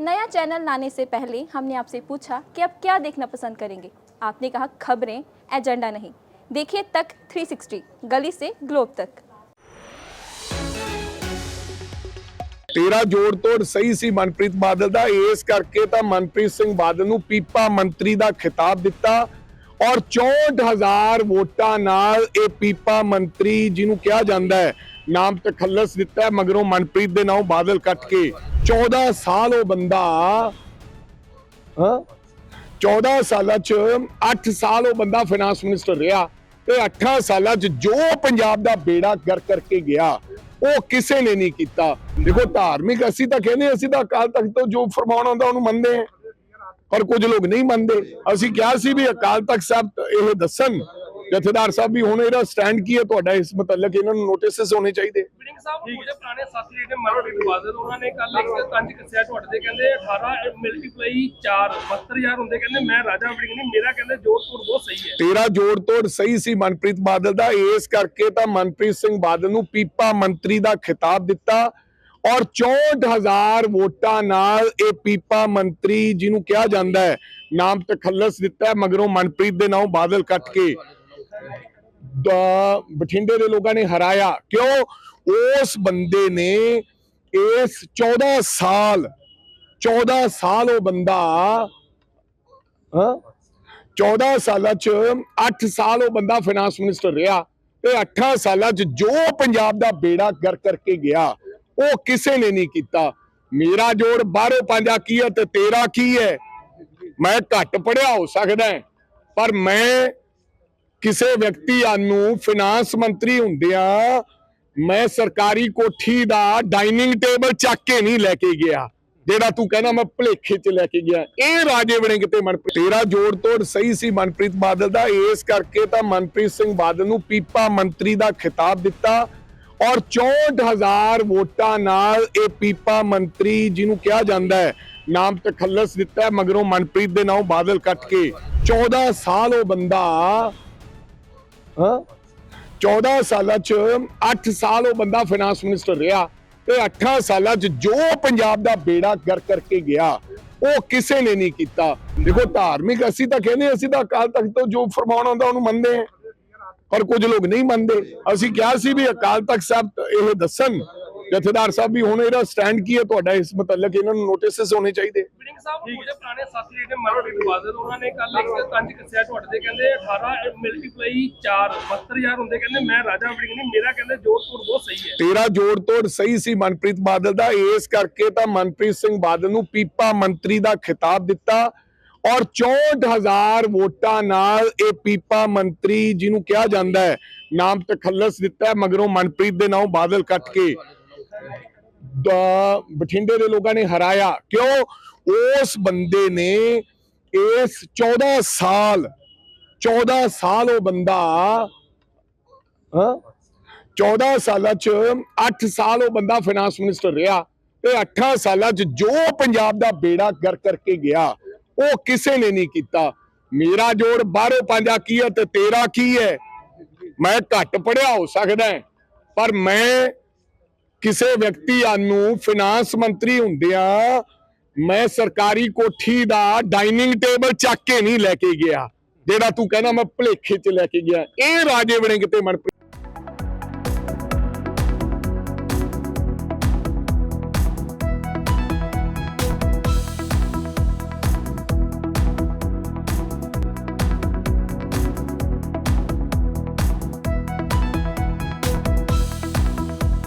नया चैनल लाने से पहले हमने आपसे पूछा कि आप क्या देखना पसंद करेंगे आपने कहा खबरें एजेंडा नहीं देखिए तक 360 गली से ग्लोब तक ਤੇਰਾ ਜੋੜ ਤੋੜ ਸਹੀ ਸੀ ਮਨਪ੍ਰੀਤ ਬਾਦਲ ਦਾ ਇਸ ਕਰਕੇ ਤਾਂ ਮਨਪ੍ਰੀਤ ਸਿੰਘ ਬਾਦਲ ਨੂੰ ਪੀਪਾ ਮੰਤਰੀ ਦਾ ਖਿਤਾਬ ਦਿੱਤਾ ਔਰ 64000 ਵੋਟਾਂ ਨਾਲ ਇਹ ਪੀਪਾ ਮੰਤਰੀ ਜਿਹਨੂੰ ਕਿਹਾ ਜਾਂਦਾ ਹੈ ਨਾਮ ਤਖੱਲਸ ਦਿੱਤਾ ਮਗਰੋਂ ਮਨਪ੍ਰੀਤ ਦੇ ਨਾਮ ਬਾਦਲ ਕੱਟ ਕੇ। 14 ਸਾਲ ਉਹ ਬੰਦਾ, ਹਾਂ? 14 ਸਾਲਾਂ ਚ 8 ਸਾਲ ਉਹ ਬੰਦਾ ਫਾਈਨਾਂਸ ਮਿਨਿਸਟਰ ਰਿਹਾ ਤੇ 8 ਸਾਲਾਂ ਚ ਜੋ ਪੰਜਾਬ ਦਾ ਬੇੜਾ ਗਰ ਕਰਕੇ ਗਿਆ, ਉਹ ਕਿਸੇ ਨੇ ਨਹੀਂ ਕੀਤਾ। ਦੇਖੋ, ਧਾਰਮਿਕ ਅਸੀਂ ਤਾਂ ਕਹਿੰਦੇ ਅਸੀਂ ਤਾਂ ਅਕਾਲ ਤਖਤ ਤੋਂ ਜੋ ਫਰਮਾਨ ਆਉਂਦਾ ਉਹਨੂੰ ਮੰਨਦੇ ਹਾਂ। ਪਰ ਕੁਝ ਲੋਕ ਨਹੀਂ ਮੰਨਦੇ। ਅਸੀਂ ਕਿਹਾ ਸੀ ਵੀ ਅਕਾਲ ਤਖਤ ਸਾਹਿਬ ਇਹ ਦੱਸਣ ਜਥੇਦਾਰ ਸਾਹਿਬ ਵੀ ਹੁਣ ਇਹਦਾ ਸਟੈਂਡ ਕੀ ਹੈ ਤੁਹਾਡਾ? ਇਸ ਮੁਤਲਕ ਇਹਨਾਂ ਨੂੰ ਨੋਟਿਸਸ ਹੋਣੇ ਚਾਹੀਦੇ। ਬਿਲਿੰਗ ਸਾਹਿਬ ਉਹਦੇ ਪੁਰਾਣੇ ਸਾਥੀ ਜਿਹੜੇ ਮਨਪ੍ਰੀਤ ਬਾਦਲ ਉਹਨਾਂ ਨੇ ਕੱਲ ਇੱਕ ਤੰਜ ਕੱਸਿਆ ਤੁਹਾਡੇ ਦੇ ਕਹਿੰਦੇ 18 ਮਲਟੀਪਲਾਈ 4 72000 ਹੁੰਦੇ ਕਹਿੰਦੇ ਮੈਂ ਰਾਜਾ ਵੜਿੰਗ ਨਹੀਂ ਮੇਰਾ ਕਹਿੰਦੇ ਜੋਧਪੁਰ ਬਹੁਤ ਸਹੀ ਹੈ। ਤੇਰਾ ਜੋੜ ਤੋੜ ਸਹੀ ਸੀ ਮਨਪ੍ਰੀਤ ਬਾਦਲ ਦਾ ਇਸ ਕਰਕੇ ਤਾਂ ਮਨਪ੍ਰੀਤ ਸਿੰਘ ਬਾਦਲ ਨੂੰ ਪੀਪਾ ਮੰਤਰੀ ਦਾ ਖਿਤਾਬ ਦਿੱਤਾ ਔਰ 64000 ਵੋਟਾਂ ਨਾਲ ਇਹ ਪੀਪਾ ਮੰਤਰੀ ਜਿਹਨੂੰ ਕਿਹਾ ਜਾਂਦਾ ਹੈ ਨਾਮ ਤਖੱਲਸ ਦਿੱਤਾ ਮਗਰੋਂ ਮਨਪ੍ਰੀਤ ਦੇ ਨਾਮ ਬਾਦਲ ਕੱਟ ਕੇ। ਬਠਿੰਡੇ ਦੇ ਲੋਕਾਂ ਨੇ ਹਰਾਇਆ। ਕਿਉਂ? ਉਸ ਬੰਦੇ ਨੇ ਇਸ 14 ਸਾਲ 14 ਸਾਲ ਉਹ ਬੰਦਾ, ਹਾਂ? 14 ਸਾਲਾਂ ਚ 8 ਸਾਲ ਉਹ ਬੰਦਾ ਫਾਈਨਾਂਸ ਮਿਨਿਸਟਰ ਰਿਹਾ ਤੇ 8 ਸਾਲਾਂ ਚ ਜੋ ਪੰਜਾਬ ਦਾ ਬੇੜਾ ਗਰ ਕਰਕੇ ਗਿਆ, ਉਹ ਕਿਸੇ ਨੇ ਨਹੀਂ ਕੀਤਾ। ਮੇਰਾ ਜੋੜ ਬਾਹਰੋਂ ਪੰਜਾ ਕੀ ਹੈ ਤੇ ਤੇਰਾ ਕੀ ਹੈ? ਮੈਂ ਘੱਟ ਪੜਿਆ ਹੋ ਸਕਦਾ ਪਰ ਮੈਂ ਕਿਸੇ ਵਿਅਕਤੀ ਨੂੰ ਫਾਈਨਾਂਸ ਮੰਤਰੀ ਹੁੰਦਿਆਂ ਮੈਂ ਸਰਕਾਰੀ ਕੋਠੀ ਦਾ ਡਾਈਨਿੰਗ ਟੇਬਲ ਚੱਕ ਕੇ ਨਹੀਂ ਲੈ ਕੇ ਗਿਆ, ਜਿਹੜਾ ਤੂੰ ਕਹਿੰਦਾ ਮੈਂ ਭਲੇਖੇ 'ਚ ਲੈ ਕੇ ਗਿਆ। ਇਹ ਰਾਜੇ ਬਣੇ ਕਿਤੇ ਮਨਪ੍ਰੀਤ? ਤੇਰਾ ਜੋੜ ਤੋੜ ਸਹੀ ਸੀ ਮਨਪ੍ਰੀਤ ਬਾਦਲ ਦਾ, ਇਸ ਕਰਕੇ ਤਾਂ ਮਨਪ੍ਰੀਤ ਸਿੰਘ ਬਾਦਲ ਨੂੰ ਪੀਪਾ ਮੰਤਰੀ ਦਾ ਖਿਤਾਬ ਦਿੱਤਾ ਔਰ 64000 ਵੋਟਾਂ ਨਾਲ ਇਹ ਪੀਪਾ ਮੰਤਰੀ ਜਿਹਨੂੰ ਕਿਹਾ ਜਾਂਦਾ ਹੈ, ਨਾਮ ਤਖੱਲਸ ਦਿੱਤਾ ਮਗਰੋਂ ਮਨਪ੍ਰੀਤ ਦੇ ਨਾਮ ਬਾਦਲ ਕੱਟ ਕੇ। 14 ਸਾਲ ਉਹ ਬੰਦਾ ਹਾਂ? 14 ਸਾਲਾਂ ਚ 8 ਸਾਲ ਉਹ ਬੰਦਾ ਫਾਈਨਾਂਸ ਮਿਨਿਸਟਰ ਰਿਹਾ ਤੇ 8 ਸਾਲਾਂ ਚ ਜੋ ਪੰਜਾਬ ਦਾ ਬੇੜਾ ਗਰ ਕਰਕੇ ਗਿਆ, ਉਹ ਕਿਸੇ ਨੇ ਨਹੀਂ ਕੀਤਾ। ਦੇਖੋ, ਧਾਰਮਿਕ ਅਸੀਂ ਤਾਂ ਕਹਿੰਦੇ ਅਸੀਂ ਤਾਂ ਅਕਾਲ ਤਖਤ ਤੋਂ ਜੋ ਫਰਮਾਨ ਆਉਂਦਾ ਉਹਨੂੰ ਮੰਨਦੇ ਹਾਂ। ਪਰ ਕੁਝ ਲੋਕ ਨਹੀਂ ਮੰਨਦੇ। ਅਸੀਂ ਕਿਹਾ ਸੀ ਵੀ ਅਕਾਲ ਤਖਤ ਸਾਹਿਬ ਇਹ ਦੱਸਣ ਜਥੇਦਾਰ ਸਾਹਿਬ ਵੀ ਹੁਣ ਇਹਦਾ ਸਟੈਂਡ ਕੀ ਹੈ ਤੁਹਾਡਾ? ਇਸ ਮੁਤਲਕ ਇਹਨਾਂ ਨੂੰ ਨੋਟਿਸਸ ਹੋਣੇ ਚਾਹੀਦੇ। ਬਿਲਿੰਗ ਸਾਹਿਬ ਉਹਦੇ ਪੁਰਾਣੇ ਸਾਥੀ ਜਿਹੜੇ ਮਨਪ੍ਰੀਤ ਬਾਦਲ ਉਹਨਾਂ ਨੇ ਕੱਲ ਇੱਕ ਤੰਜ ਕੱਸਿਆ ਤੁਹਾਡੇ ਦੇ ਕਹਿੰਦੇ 18 ਮਲਟੀਪਲਾਈ 4 72000 ਹੁੰਦੇ ਕਹਿੰਦੇ ਮੈਂ ਰਾਜਾ ਵੜਿੰਗ ਨਹੀਂ ਮੇਰਾ ਕਹਿੰਦੇ ਜੋਧਪੁਰ ਬਹੁਤ ਸਹੀ ਹੈ। ਤੇਰਾ ਜੋੜ ਤੋੜ ਸਹੀ ਸੀ ਮਨਪ੍ਰੀਤ ਬਾਦਲ ਦਾ ਇਸ ਕਰਕੇ ਤਾਂ ਮਨਪ੍ਰੀਤ ਸਿੰਘ ਬਾਦਲ ਨੂੰ ਪੀਪਾ ਮੰਤਰੀ ਦਾ ਖਿਤਾਬ ਦਿੱਤਾ ਔਰ 64000 ਵੋਟਾਂ ਨਾਲ ਇਹ ਪੀਪਾ ਮੰਤਰੀ ਜਿਹਨੂੰ ਕਿਹਾ ਜਾਂਦਾ ਹੈ ਨਾਮ ਤਖੱਲਸ ਦਿੱਤਾ ਮਗਰੋਂ ਮਨਪ੍ਰੀਤ ਦੇ ਨਾਮ ਬਾਦਲ ਕੱਟ ਕੇ। ਬਠਿੰਡੇ ਦੇ ਲੋਕਾਂ ਨੇ ਹਰਾਇਆ। ਕਿਉਂ? ਉਸ ਬੰਦੇ ਨੇ ਇਸ 14 ਸਾਲ 14 ਸਾਲ ਉਹ ਬੰਦਾ, ਹਾਂ? 14 ਸਾਲਾਂ ਚ 8 ਸਾਲ ਉਹ ਬੰਦਾ ਫਾਈਨਾਂਸ ਮਿਨਿਸਟਰ ਰਿਹਾ ਤੇ 8 ਸਾਲਾਂ ਚ ਜੋ ਪੰਜਾਬ ਦਾ ਬੇੜਾ ਗਰ ਕਰਕੇ ਗਿਆ, ਉਹ ਕਿਸੇ ਨੇ ਨਹੀਂ ਕੀਤਾ। ਮੇਰਾ ਜੋੜ ਬਾਹਰੋਂ ਪੰਜਾ ਕੀ ਹੈ ਤੇ ਤੇਰਾ ਕੀ ਹੈ? ਮੈਂ ਘੱਟ ਪੜਿਆ ਹੋ ਸਕਦਾ ਪਰ ਮੈਂ ਕਿਸੇ ਵਿਅਕਤੀ ਨੂੰ ਫਾਈਨਾਂਸ ਮੰਤਰੀ ਹੁੰਦਿਆਂ ਮੈਂ ਸਰਕਾਰੀ ਕੋਠੀ ਦਾ ਡਾਈਨਿੰਗ ਟੇਬਲ ਚੱਕ ਕੇ ਨਹੀਂ ਲੈ ਕੇ ਗਿਆ, ਜਿਹੜਾ ਤੂੰ ਕਹਿੰਦਾ ਮੈਂ ਭਲੇਖੇ 'ਚ ਲੈ ਕੇ ਗਿਆ। ਇਹ ਰਾਜੇ ਬਣੇ ਕਿਤੇ ਮਨਪ੍ਰੀਤ